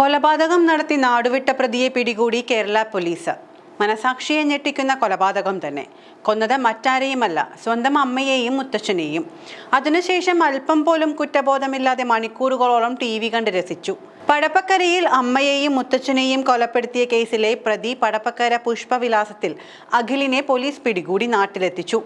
കൊലപാതകം നടത്തി നാടുവിട്ട പ്രതിയെ പിടികൂടി കേരള പോലീസ്. മനസാക്ഷിയെ ഞെട്ടിക്കുന്ന കൊലപാതകം തന്നെ. കൊന്നത് മറ്റാരെയുമല്ല സ്വന്തം അമ്മയെയും മുത്തച്ഛനെയും അതിനുശേഷം അല്പം പോലും കുറ്റബോധമില്ലാതെ മണിക്കൂറുകളോളം ടി വി കണ്ട് രസിച്ചു. പടപ്പക്കരയിൽ അമ്മയെയും മുത്തച്ഛനെയും കൊലപ്പെടുത്തിയ കേസിലെ പ്രതി പടപ്പക്കര പുഷ്പവിലാസത്തിൽ അഖിലിനെ പോലീസ് പിടികൂടി നാട്ടിലെത്തിച്ചു.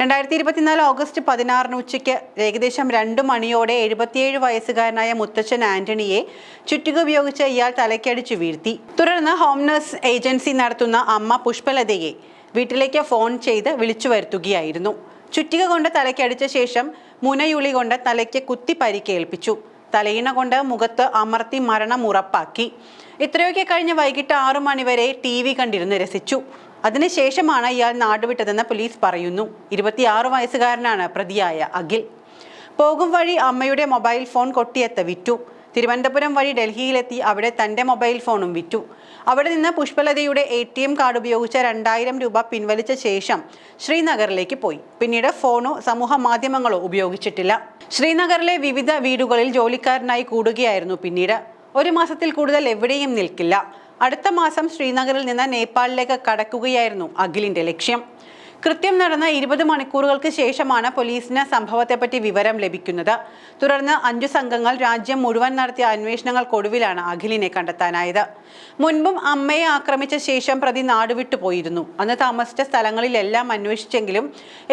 രണ്ടായിരത്തി ഇരുപത്തിനാല് ഓഗസ്റ്റ് പതിനാറിന് ഉച്ചയ്ക്ക് ഏകദേശം രണ്ടു മണിയോടെ എഴുപത്തിയേഴ് വയസ്സുകാരനായ മുത്തച്ഛൻ ആന്റണിയെ ചുറ്റിക ഉപയോഗിച്ച് ഇയാൾ തലയ്ക്കടിച്ചു വീഴ്ത്തി. തുടർന്ന് ഹോം നഴ്സ് ഏജൻസി നടത്തുന്ന അമ്മ പുഷ്പലതയെ വീട്ടിലേക്ക് ഫോൺ ചെയ്ത് വിളിച്ചു വരുത്തുകയായിരുന്നു. ചുറ്റിക കൊണ്ട് തലയ്ക്കടിച്ച ശേഷം മുനയുളി കൊണ്ട് തലയ്ക്ക് കുത്തി പരിക്കേൽപ്പിച്ചു. തലയിണ കൊണ്ട് മുഖത്ത് അമർത്തി മരണം ഉറപ്പാക്കി. ഇത്രയൊക്കെ കഴിഞ്ഞ് വൈകിട്ട് ആറു മണിവരെ ടി വി കണ്ടിരുന്ന് രസിച്ചു. അതിനുശേഷമാണ് ഇയാൾ നാടുവിട്ടതെന്ന് പോലീസ് പറയുന്നു. ഇരുപത്തിയാറ് വയസ്സുകാരനാണ് പ്രതിയായ അഖിൽ. പോകും വഴി അമ്മയുടെ മൊബൈൽ ഫോൺ കൊട്ടിയെത്ത വിറ്റു. തിരുവനന്തപുരം വഴി ഡൽഹിയിലെത്തി അവിടെ തന്റെ മൊബൈൽ ഫോണും വിറ്റു. അവിടെ നിന്ന് പുഷ്പലതയുടെ എ ടി എം കാർഡ് ഉപയോഗിച്ച് രണ്ടായിരം രൂപ പിൻവലിച്ച ശേഷം ശ്രീനഗറിലേക്ക് പോയി. പിന്നീട് ഫോണോ സമൂഹ മാധ്യമങ്ങളോ ഉപയോഗിച്ചിട്ടില്ല. ശ്രീനഗറിലെ വിവിധ വീടുകളിൽ ജോലിക്കാരനായി കൂടുകയായിരുന്നു പിന്നീട്. ഒരു മാസത്തിൽ കൂടുതൽ എവിടെയും നിൽക്കില്ല. അടുത്ത മാസം ശ്രീനഗറിൽ നിന്ന് നേപ്പാളിലേക്ക് കടക്കുകയായിരുന്നു അഖിലിന്റെ ലക്ഷ്യം. കൃത്യം നടന്ന ഇരുപത് മണിക്കൂറുകൾക്ക് ശേഷമാണ് പോലീസിന് സംഭവത്തെപ്പറ്റി വിവരം ലഭിക്കുന്നത്. തുടർന്ന് അഞ്ചു സംഘങ്ങൾ രാജ്യം മുഴുവൻ നടത്തിയ അന്വേഷണങ്ങൾക്കൊടുവിലാണ് അഖിലിനെ കണ്ടെത്താനായത്. മുൻപും അമ്മയെ ആക്രമിച്ച ശേഷം പ്രതി നാടുവിട്ടു പോയിരുന്നു അന്ന് താമസിച്ച സ്ഥലങ്ങളിലെല്ലാം അന്വേഷിച്ചെങ്കിലും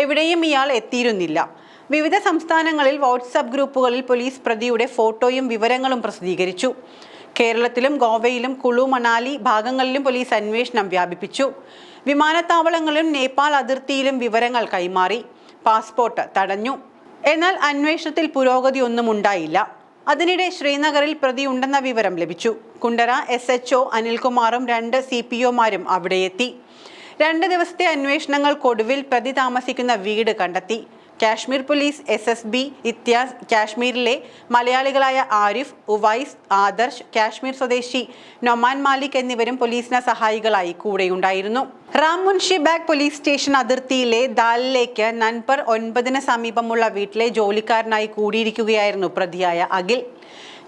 എവിടെയും ഇയാൾ എത്തിയിരുന്നില്ല. വിവിധ സംസ്ഥാനങ്ങളിൽ വാട്സാപ്പ് ഗ്രൂപ്പുകളിൽ പോലീസ് പ്രതിയുടെ ഫോട്ടോയും വിവരങ്ങളും പ്രസിദ്ധീകരിച്ചു. കേരളത്തിലും ഗോവയിലും കുളു മണാലി ഭാഗങ്ങളിലും പോലീസ് അന്വേഷണം വ്യാപിപ്പിച്ചു. വിമാനത്താവളങ്ങളിലും നേപ്പാൾ അതിർത്തിയിലും വിവരങ്ങൾ കൈമാറി. പാസ്പോർട്ട് തടഞ്ഞു. എന്നാൽ അന്വേഷണത്തിൽ പുരോഗതി ഒന്നും ഉണ്ടായില്ല. അതിനിടെ ശ്രീനഗറിൽ പ്രതിയുണ്ടെന്ന വിവരം ലഭിച്ചു. കുണ്ടറ എസ് എച്ച് ഒ അനിൽകുമാറും രണ്ട് സി പി ഒമാരും അവിടെയെത്തി. രണ്ട് ദിവസത്തെ അന്വേഷണങ്ങൾക്കൊടുവിൽ പ്രതി താമസിക്കുന്ന വീട് കണ്ടെത്തി. Kashmir police S S B ഇത്യാസ് കാശ്മീരിലെ മലയാളികളായ ആരിഫ് ഉവൈസ് ആദർശ് കാശ്മീർ സ്വദേശി നൊമാൻ മാലിക് എന്നിവരും പോലീസിന് സഹായികളായി കൂടെയുണ്ടായിരുന്നു. റാം മുൻഷി ബാഗ് പോലീസ് സ്റ്റേഷൻ അതിർത്തിയിലെ ദാലിലേക്ക് നൻപർ ഒൻപതിന് സമീപമുള്ള വീട്ടിലെ ജോലിക്കാരനായി കൂടിയിരിക്കുകയായിരുന്നു പ്രതിയായ അഖിൽ.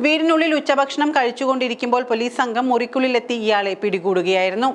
വീടിനുള്ളിൽ ഉച്ചഭക്ഷണം കഴിച്ചുകൊണ്ടിരിക്കുമ്പോൾ പോലീസ് സംഘം മുറിക്കുള്ളിലെത്തി ഇയാളെ പിടികൂടുകയായിരുന്നു.